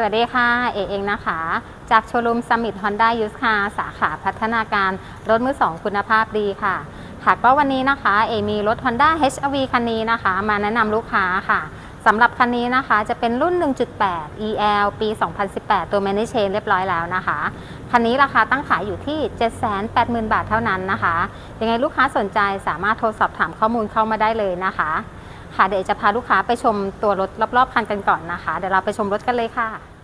สวัสดีค่ะ เอเองนะคะ จากโชว์รูมสมิ t ฮอนด้ายูสคาสาขาพัฒนาการรถมือสองคุณภาพดีค่ะ ค่ะก็วันนี้นะคะ เอมีรถ Honda HRV คันนี้นะคะ มาแนะนำลูกค้าค่ะสำหรับคันนี้นะคะจะเป็นรุ่น 1.8 EL ปี 2018 ตัว Manage Chain เรียบร้อยแล้วนะคะ คันนี้ราคาตั้งขายอยู่ที่ 780,000 บาทเท่านั้นนะคะ ยังไงลูกค้าสนใจสามารถโทรสอบถามข้อมูลเข้ามาได้เลยนะคะค่ะเดี๋ยวจะพาลูกค้าไปชมตัวรถรอบๆคันกันก่อนนะคะ เดี๋ยวเราไปชมรถกันเลยค่ะ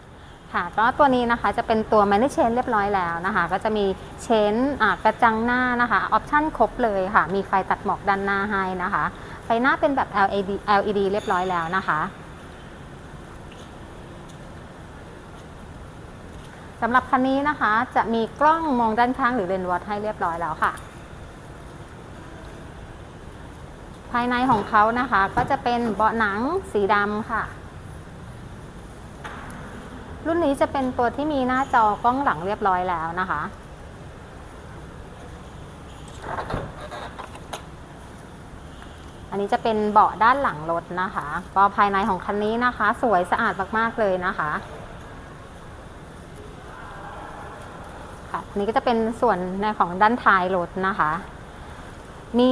ค่ะก็ตัวนี้นะคะจะเป็นตัว Manage Chain เรียบร้อยแล้วนะคะ ก็จะมีเชนกระจังหน้านะคะออปชั่นครบเลยค่ะ มีไฟตัดหมอกด้านหน้าให้นะคะ ไฟหน้าเป็นแบบ LED LED เรียบร้อยแล้วนะคะสำหรับคันนี้นะคะจะมีกล้องมองด้านข้างหรือเลนส์วัดให้เรียบร้อยแล้วค่ะ ภายในของเขานะคะก็จะเป็นเบาะหนังสีดำค่ะ รุ่นนี้จะเป็นตัวที่มีหน้าจอกล้องหลังเรียบร้อยแล้วนะคะ อันนี้จะเป็นเบาะด้านหลังรถนะคะ ก็ภายในของคันนี้นะคะ สวยสะอาดมากๆเลยนะคะค่ะนี้ก็จะเป็นส่วนในของด้านท้ายรถนะคะ มี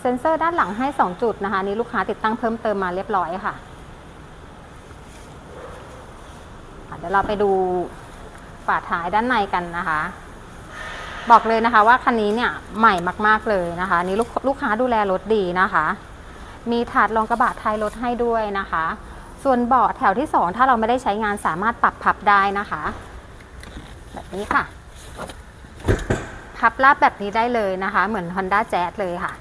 เซ็นเซอร์ด้านหลังให้ 2 จุดนะคะนนี้ลูกค้าติดตั้งเพิ่มเติมมาเรียบร้อยค่ะ ค่ะ เดี๋ยวเราไปดูฝาท้ายด้านในกันนะคะ บอกเลยนะคะว่าคันนี้เนี่ยใหม่มาก ๆเลยนะคะนนี่ลูกลูกค้าดูแลรถดีนะคะ มีถาดรองกระบะท้ายรถให้ด้วยนะคะ ส่วนเบาะแถวที่ 2 ถ้าเราไม่ได้ใช้งานสามารถปรับพับได้นะคะ แบบนี้ค่ะ พับราบแบบนี้ได้เลยนะคะ เหมือน Honda Jazz เลยค่ะ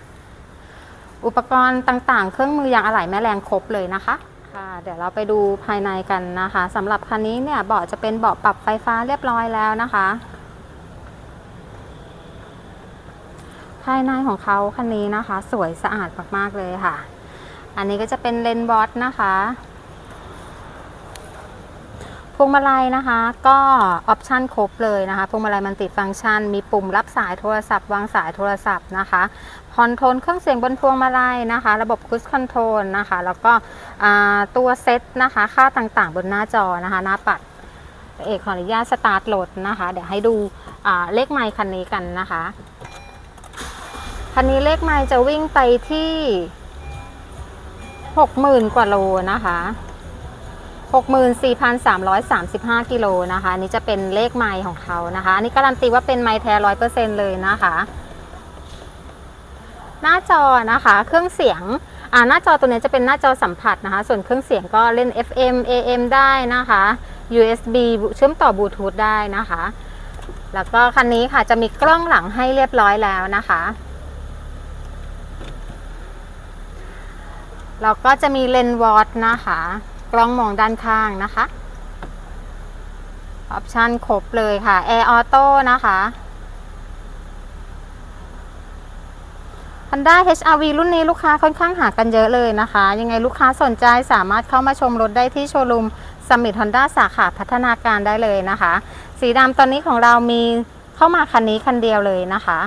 อุปกรณ์ต่างๆ เครื่องมือยางอะไหล่แม่แรงครบเลยนะคะ ค่ะเดี๋ยวเราไปดูภายในกันนะคะสำหรับคันนี้เนี่ยเบาะจะเป็นเบาะปรับไฟฟ้าเรียบร้อยแล้วนะคะ ภายในของเขาคันนี้นะคะ สวยสะอาดมากๆเลยค่ะ อันนี้ก็จะเป็นเลนบอสนะคะ พวงมาลัยนะคะก็ออปชันครบเลยนะคะพวงมาลัยมันติดฟังก์ชัน มีปุ่มรับสายโทรศัพท์ วางสายโทรศัพท์นะคะคอนโทรลเครื่องเสียงบนพวงมาลัยนะคะ ระบบคุชคอนโทรลนะคะ แล้วก็ตัวเซตนะคะ ค่าต่างๆบนหน้าจอนะคะ หน้าปัดเอกขออนุญาตสตาร์ทรถนะคะ เดี๋ยวให้ดูเลขไมค์คันนี้กันนะคะคันนี้เลขไมล์จะวิ่งไปที่หกหมื่นกว่าโลนะคะ หกหมื่นสี่พันสามร้อยสามสิบห้ากิโลนะคะอันนี้จะเป็นเลขไมล์ของเขานะคะอันนี้การันตีว่าเป็นไมล์แท้ร้อยเปอร์เซ็นเลยนะคะ หน้าจอนะคะ เครื่องเสียงอ่าหน้าจอตัวนี้จะเป็นหน้าจอสัมผัสนะคะ ส่วนเครื่องเสียงก็เล่น FM AM ได้นะคะ USB เชื่อมต่อบลูทูธได้นะคะ แล้วก็คันนี้ค่ะจะมีกล้องหลังให้เรียบร้อยแล้วนะคะแล้วก็จะมีเลนส์วอตนะคะ กล้องมองด้านข้างนะคะออปชันครบเลยค่ะแอร์ออโต้นะคะ Honda HRV รุ่นนี้ลูกค้าค่อนข้างหากันเยอะเลยนะคะ ยังไงลูกค้าสนใจสามารถเข้ามาชมรถได้ที่โชว์รูมสมิ t ฮอนด้าสาขาพัฒนาการได้เลยนะคะ สีดำตอนนี้ของเรามีเข้ามาคันนี้คันเดียวเลยนะคะ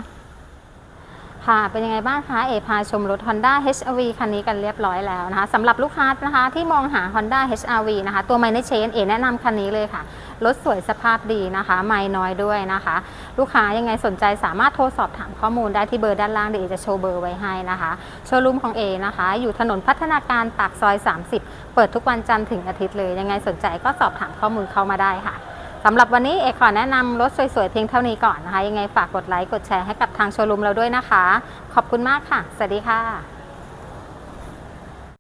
ค่ะ เป็นยังไงบ้างคะ เอพาชมรถ Honda HRV คันนี้กันเรียบร้อยแล้วนะคะสำหรับลูกค้านะคะที่มองหา Honda HRV นะคะ ตัว m i n e Chain เอแนะนำคันนี้เลยค่ะ รถสวยสภาพดีนะคะ ไม่น้อยด้วยนะคะ ลูกค้ายังไงสนใจสามารถโทรสอบถามข้อมูลได้ที่เบอร์ด้านล่างเดี๋ยวเอจะโชว์เบอร์ไว้ให้นะคะ โชว์รูมของเอนะคะ อยู่ถนนพัฒนาการปากซอย 30 เปิดทุกวันจันทร์ถึงอาทิตย์เลย ยังไงสนใจก็สอบถามข้อมูลเข้ามาได้ค่ะ สำหรับวันนี้เอกขอแนะนำรถสวยๆเพียงเท่านี้ก่อนนะคะ ยังไงฝากกดไลค์กดแชร์ให้กับทางโชว์รูมเราด้วยนะคะ ขอบคุณมากค่ะ สวัสดีค่ะ